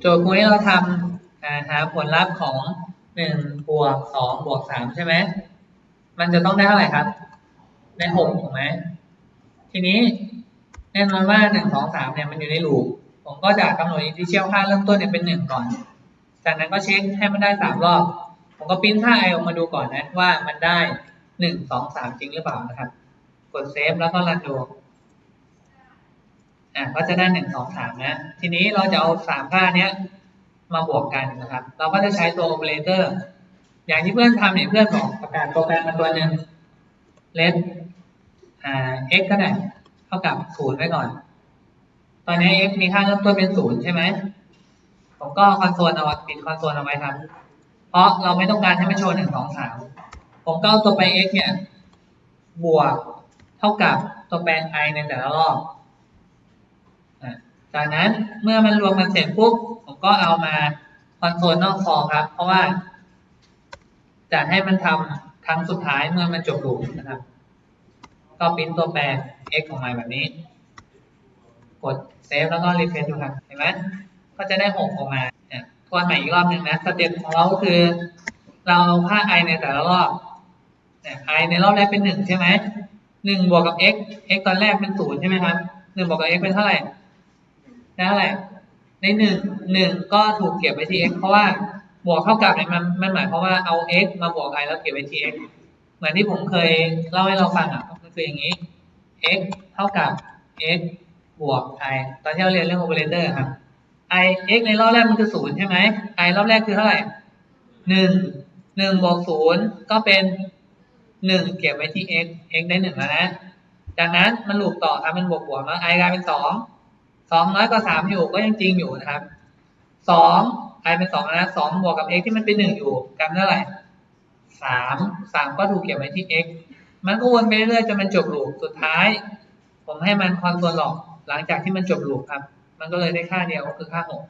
โจทย์คุยเราทำหาผลลัพธ์ของหนึ่งบวกสองบวกสามใช่ไหม มันจะต้องได้เท่าไหร่ครับ ได้หกถูกไหม ทีนี้แน่นอนว่าหนึ่งสองสามเนี่ยมันอยู่ในลูป ผมก็จะกำหนดอินทิเชียลค่าเริ่มต้นเนี่ยเป็นหนึ่งก่อน จากนั้นก็เช็คให้มันได้สามรอบ ผมก็ปิ้นค่า i ออกมาดูก่อนนะว่ามันได้หนึ่งสองสามจริงหรือเปล่านะครับ กดเซฟแล้วก็รันดู อะก็จะได้หนึ่งสองสามนะ ทีนี้เราจะเอาสามค่าเนี้ยมาบวกกันนะครับ เราก็จะใช้ตัวโอเปอเรเตอร์อย่างที่เพื่อนทำเนี่ยเพื่อนบอกประกาศโปรแกรมมาตัวหนึ่ง let อ่า x ก็ได้เท่ากับศูนย์ไว้ก่อน ตอนนี้ x มีค่าเริ่มต้นเป็นศูนย์ใช่ไหมผมก็คอนโซลเอาปิดคอนโซลเอาไว้ครับ เพราะเราไม่ต้องการให้มันโชว์หนึ่งสองสามผมก็เอาตัวแปร x เนี่ย บวกเท่ากับตัวแปร i ในแต่ละรอบ จากนั้นเมื่อมันรวมกันเสร็จปุ๊บผมก็เอามาคอนโซลนอกคอครับ เพราะว่า จะให้มันทำครั้งสุดท้ายเมื่อมันจบลูปนะครับ ก็ปริ้นตัวแปร x ออกมาแบบนี้ กดเซฟแล้วก็รีเฟรชดูครับเห็นไหมก็จะได้หกออกมาทวนใหม่อีกรอบหนึ่งนะสเต็ปของเราก็คือ เราค่า i ในแต่ละรอบ i ในรอบแรกเป็นหนึ่งใช่ไหมหนึ่งบวกกับ x x ตอนแรกเป็นศูนย์ใช่ไหมครับหนึ่งบวกกับ x เป็นเท่าไหร่ ได้เท่าไหร่ในหนึ่งหนึ่งก็ถูกเก็บไว้ที่ x เพราะว่าบวกเท่ากับเนี่ยมันมันหมายความว่าเอา x มาบวก i แล้วเก็บไว้ที่ x เหมือนที่ผมเคยเล่าให้เราฟังอะก็คืออย่างนี้ x เท่ากับ x บวก i ตอนที่เราเรียนเรื่องโอเปอเรเตอร์ครับ i x ในรอบแรกมันคือศูนย์ใช่ไหม i รอบแรกคือเท่าไหร่หนึ่งหนึ่งบวกศูนย์ก็เป็นหนึ่งเก็บไว้ที่ x x ได้หนึ่งแล้วนะ จากนั้นมันลูปต่อครับมันบวกบวกแล้ว i กลายเป็นสอง สองน้อยกว่าสามอยู่ก็ยังจริงอยู่นะครับสอง i เป็นสองนะสองบวกกับ x ที่มันเป็นหนึ่งอยู่กลายเป็นเท่าไหร่สามสามก็ถูกเก็บไว้ที่ x มันก็วนไปเรื่อยจนมันจบลูปสุดท้าย ผมให้มันคอนโซลหลอกหลังจากที่มันจบลูปครับ มันก็เลยได้ค่าเดียวก็คือค่าหก